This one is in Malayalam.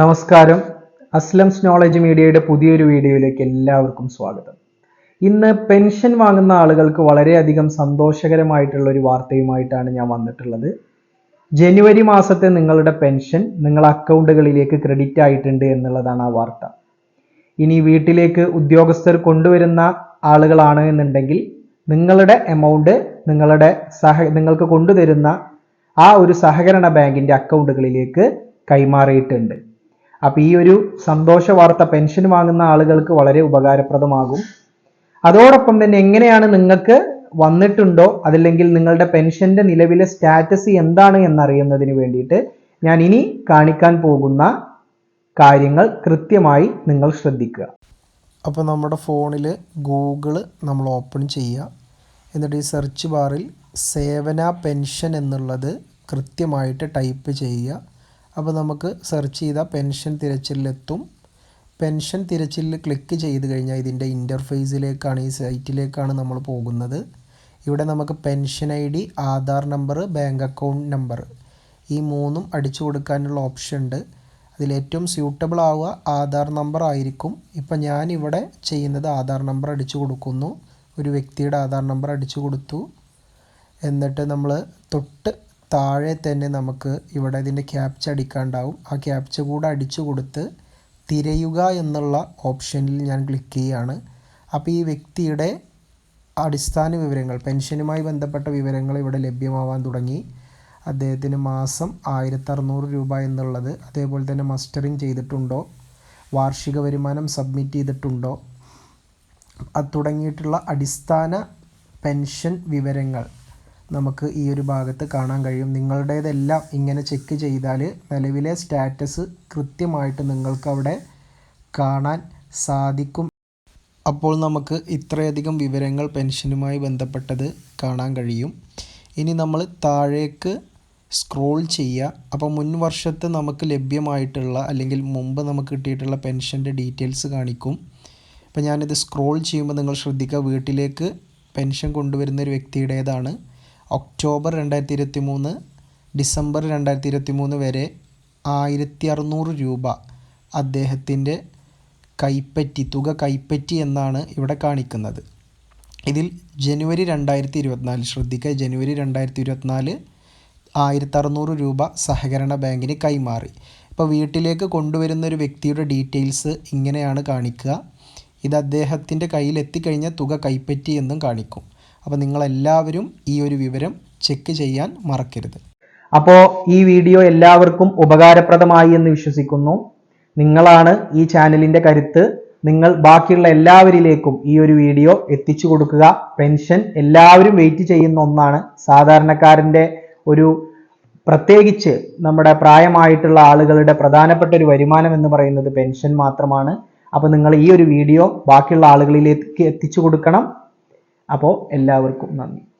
നമസ്കാരം. അസ്ലംസ് നോളജ് മീഡിയയുടെ പുതിയൊരു വീഡിയോയിലേക്ക് എല്ലാവർക്കും സ്വാഗതം. ഇന്ന് പെൻഷൻ വാങ്ങുന്ന ആളുകൾക്ക് വളരെയധികം സന്തോഷകരമായിട്ടുള്ള ഒരു വാർത്തയുമായിട്ടാണ് ഞാൻ വന്നിട്ടുള്ളത്. ജനുവരി മാസത്തെ നിങ്ങളുടെ പെൻഷൻ നിങ്ങളുടെ അക്കൗണ്ടുകളിലേക്ക് ക്രെഡിറ്റ് ആയിട്ടുണ്ട് എന്നുള്ളതാണ് ആ വാർത്ത. ഇനി വീട്ടിലേക്ക് ഉദ്യോഗസ്ഥർ കൊണ്ടുവരുന്ന ആളുകളാണ് എന്നുണ്ടെങ്കിൽ നിങ്ങളുടെ എമൗണ്ട് നിങ്ങളുടെ സഹ നിങ്ങൾക്ക് കൊണ്ടുതരുന്ന ആ ഒരു സഹകരണ ബാങ്കിന്റെ അക്കൗണ്ടുകളിലേക്ക് കൈമാറിയിട്ടുണ്ട്. അപ്പൊ ഈ ഒരു സന്തോഷ വാർത്ത പെൻഷൻ വാങ്ങുന്ന ആളുകൾക്ക് വളരെ ഉപകാരപ്രദമാകും. അതോടൊപ്പം തന്നെ എങ്ങനെയാണ് നിങ്ങൾക്ക് വന്നിട്ടുണ്ടോ അതല്ലെങ്കിൽ നിങ്ങളുടെ പെൻഷന്റെ നിലവിലെ സ്റ്റാറ്റസ് എന്താണ് എന്നറിയുന്നതിന് വേണ്ടിയിട്ട് ഞാൻ ഇനി കാണിക്കാൻ പോകുന്ന കാര്യങ്ങൾ കൃത്യമായി നിങ്ങൾ ശ്രദ്ധിക്കുക. അപ്പോൾ നമ്മുടെ ഫോണിൽ ഗൂഗിൾ നമ്മൾ ഓപ്പൺ ചെയ്യുക. എന്നിട്ട് ഈ സെർച്ച് ബാറിൽ സേവന പെൻഷൻ എന്നുള്ളത് കൃത്യമായിട്ട് ടൈപ്പ് ചെയ്യുക. അപ്പോൾ നമുക്ക് സെർച്ച് ചെയ്താൽ പെൻഷൻ തിരച്ചിലെത്തും. പെൻഷൻ തിരച്ചിലിൽ ക്ലിക്ക് ചെയ്ത് കഴിഞ്ഞാൽ ഇതിന്റെ ഇന്റർഫേസിലേക്കാണ് ഈ സൈറ്റിലേക്കാണ് നമ്മൾ പോകുന്നത്. ഇവിടെ നമുക്ക് pension I D Aadhaar number bank account number ഈ മൂന്നും അടിച്ചു കൊടുക്കാനുള്ള ഓപ്ഷൻ ഉണ്ട്. അതിലേറ്റവും സ്യൂട്ടബിൾ ആവുക ആധാർ നമ്പർ ആയിരിക്കും. ഇപ്പം ഞാനിവിടെ ചെയ്യുന്നത് ആധാർ നമ്പർ അടിച്ചു കൊടുക്കുന്നു. ഒരു വ്യക്തിയുടെ ആധാർ നമ്പർ അടിച്ചു കൊടുത്തു. എന്നിട്ട് നമ്മൾ തൊട്ട് താഴെ തന്നെ നമുക്ക് ഇവിടെ ഇതിന്റെ ക്യാപ്ച അടിക്കാണ്ടാവും. ആ ക്യാപ്ച കൂടെ അടിച്ചു കൊടുത്ത് തിരയുക എന്നുള്ള ഓപ്ഷനിൽ ഞാൻ ക്ലിക്ക് ചെയ്യുകയാണ്. അപ്പോൾ ഈ വ്യക്തിയുടെ അടിസ്ഥാന വിവരങ്ങൾ പെൻഷനുമായി ബന്ധപ്പെട്ട വിവരങ്ങൾ ഇവിടെ ലഭ്യമാവാൻ തുടങ്ങി. അദ്ദേഹത്തിന് മാസം ആയിരത്തി അറുന്നൂറ് രൂപ എന്നുള്ളത് അതേപോലെ തന്നെ മസ്റ്ററിങ് ചെയ്തിട്ടുണ്ടോ? വാർഷിക വരുമാനം സബ്മിറ്റ് ചെയ്തിട്ടുണ്ടോ? അത് തുടങ്ങിയിട്ടുള്ള അടിസ്ഥാന പെൻഷൻ വിവരങ്ങൾ നമുക്ക് ഈ ഒരു ഭാഗത്ത് കാണാൻ കഴിയും. നിങ്ങളുടേതെല്ലാം ഇങ്ങനെ ചെക്ക് ചെയ്താൽ നിലവിലെ സ്റ്റാറ്റസ് കൃത്യമായിട്ട് നിങ്ങൾക്കവിടെ കാണാൻ സാധിക്കും. അപ്പോൾ നമുക്ക് ഇത്രയധികം വിവരങ്ങൾ പെൻഷനുമായി ബന്ധപ്പെട്ടത് കാണാൻ കഴിയും. ഇനി നമ്മൾ താഴേക്ക് സ്ക്രോൾ ചെയ്യുക അപ്പോൾ മുൻ വർഷത്തെ നമുക്ക് ലഭ്യമായിട്ടുള്ള അല്ലെങ്കിൽ മുമ്പ് നമുക്ക് കിട്ടിയിട്ടുള്ള പെൻഷന്റെ ഡീറ്റെയിൽസ് കാണിക്കും. അപ്പോൾ ഞാനിത് സ്ക്രോൾ ചെയ്യുമ്പോൾ നിങ്ങൾ ശ്രദ്ധിക്കുക വീട്ടിലേക്ക് പെൻഷൻ കൊണ്ടുവരുന്ന ഒരു വ്യക്തിയുടേതാണ്. ഒക്ടോബർ രണ്ടായിരത്തി ഇരുപത്തി മൂന്ന് ഡിസംബർ രണ്ടായിരത്തി ഇരുപത്തി മൂന്ന് വരെ ആയിരത്തി അറുന്നൂറ് രൂപ അദ്ദേഹത്തിന്റെ കൈപ്പറ്റി തുക കൈപ്പറ്റി എന്നാണ് ഇവിടെ കാണിക്കുന്നത്. ഇതിൽ ജനുവരി രണ്ടായിരത്തി ഇരുപത്തിനാല് ശ്രദ്ധിക്കുക ജനുവരി രണ്ടായിരത്തി ഇരുപത്തിനാല് ആയിരത്തി അറുന്നൂറ് രൂപ സഹകരണ ബാങ്കിന് കൈമാറി. ഇപ്പോൾ വീട്ടിലേക്ക് കൊണ്ടുവരുന്ന ഒരു വ്യക്തിയുടെ ഡീറ്റെയിൽസ് ഇങ്ങനെയാണ് കാണിക്കുക. ഇത് അദ്ദേഹത്തിന്റെ കയ്യിൽ എത്തിക്കഴിഞ്ഞാൽ തുക കൈപ്പറ്റി എന്നും കാണിക്കും. അപ്പോൾ നിങ്ങളെല്ലാവരും ഈ ഒരു വിവരം ചെക്ക് ചെയ്യാൻ മറക്കരുത്. അപ്പോൾ ഈ വീഡിയോ എല്ലാവർക്കും ഉപകാരപ്രദമായി എന്ന് വിശ്വസിക്കുന്നു. നിങ്ങളാണ് ഈ ചാനലിന്റെ കരുത്ത്. നിങ്ങൾ ബാക്കിയുള്ള എല്ലാവരിലേക്കും ഈ ഒരു വീഡിയോ എത്തിച്ചു കൊടുക്കുക. പെൻഷൻ എല്ലാവരും വെയിറ്റ് ചെയ്യുന്ന ഒന്നാണ്. സാധാരണക്കാരന്റെ ഒരു പ്രത്യേകിച്ച് നമ്മുടെ പ്രായമായിട്ടുള്ള ആളുകളുടെ പ്രധാനപ്പെട്ട ഒരു വരുമാനം എന്ന് പറയുന്നത് പെൻഷൻ മാത്രമാണ്. അപ്പോൾ നിങ്ങൾ ഈ ഒരു വീഡിയോ ബാക്കിയുള്ള ആളുകളിലേക്ക് എത്തിച്ചു കൊടുക്കണം. അപ്പോൾ എല്ലാവർക്കും നന്ദി.